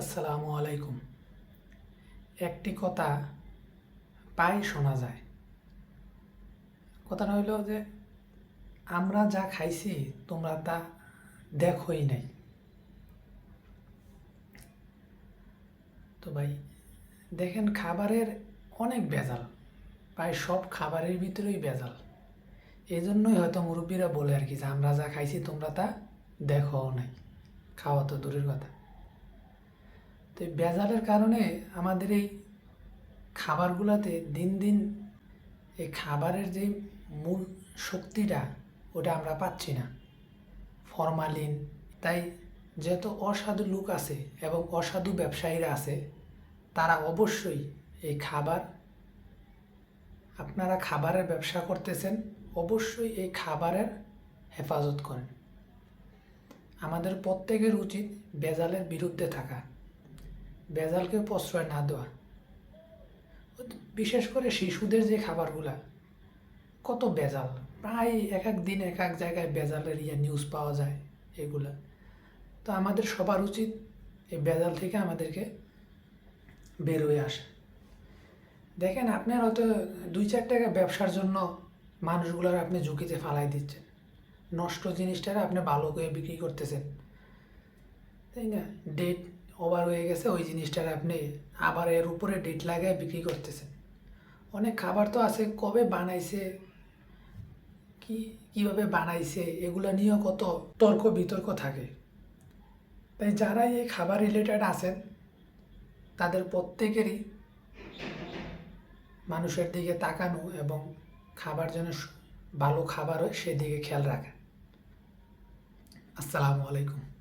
আসসালামু আলাইকুম। একটি কথা প্রায় শোনা যায়। কথাটা হইল যে, আমরা যা খাইছি, তোমরা তা দেখোই নাই। তো ভাই, দেখেন খাবারের অনেক ভেজাল। প্রায় সব খাবারের ভিতরেই ভেজাল। এই জন্যই হয়তো মুরব্বীরা বলে আর কি যে, আমরা যা খাইছি, তোমরা তা দেখোও নাই। খাওয়া তো দূরের কথা। তো এই ভেজালের কারণে আমাদের এই খাবারগুলোতে দিন দিন এই খাবারের যে মূল শক্তিটা, ওটা আমরা পাচ্ছি না। ফরমালিন, তাই যত অসাধু লোক আছে এবং অসাধু ব্যবসায়ীরা আছে, তারা অবশ্যই এই খাবার, আপনারা খাবারের ব্যবসা করতেছেন, অবশ্যই এই খাবারের হেফাজত করেন। আমাদের প্রত্যেকের উচিত বেজালের বিরুদ্ধে থাকা। ভেজালকে প্রশ্রয় না দেওয়া। বিশেষ করে শিশুদের যে খাবারগুলা, কত ভেজাল। প্রায় এক এক দিন এক এক জায়গায় ভেজালের ইয়ে নিউজ পাওয়া যায় এগুলা। তো আমাদের সবার উচিত এই ভেজাল থেকে আমাদেরকে বের হয়ে আসা। দেখেন, আপনার হয়তো দুই চার টাকা ব্যবসার জন্য মানুষগুলোর আপনি ঝুঁকিতে ফালাই দিচ্ছেন। নষ্ট জিনিসটারে আপনি ভালো করে বিক্রি করতেছেন। তাই না? ডেট ওভার হয়ে গেছে, ওই জিনিসটার আপনি আবার এর উপরে ডেট লাগায় বিক্রি করতেছেন। অনেক খাবার তো আছে, কবে বানাইছে, কি, কীভাবে বানাইছে, এগুলো নিয়েও কত তর্ক বিতর্ক থাকে। তাই যারা এই খাবার রিলেটেড আছেন, তাদের প্রত্যেকেরই মানুষের দিকে তাকানো এবং খাবার যেন ভালো খাবার হয় সেদিকে খেয়াল রাখা আসসালামু আলাইকুম।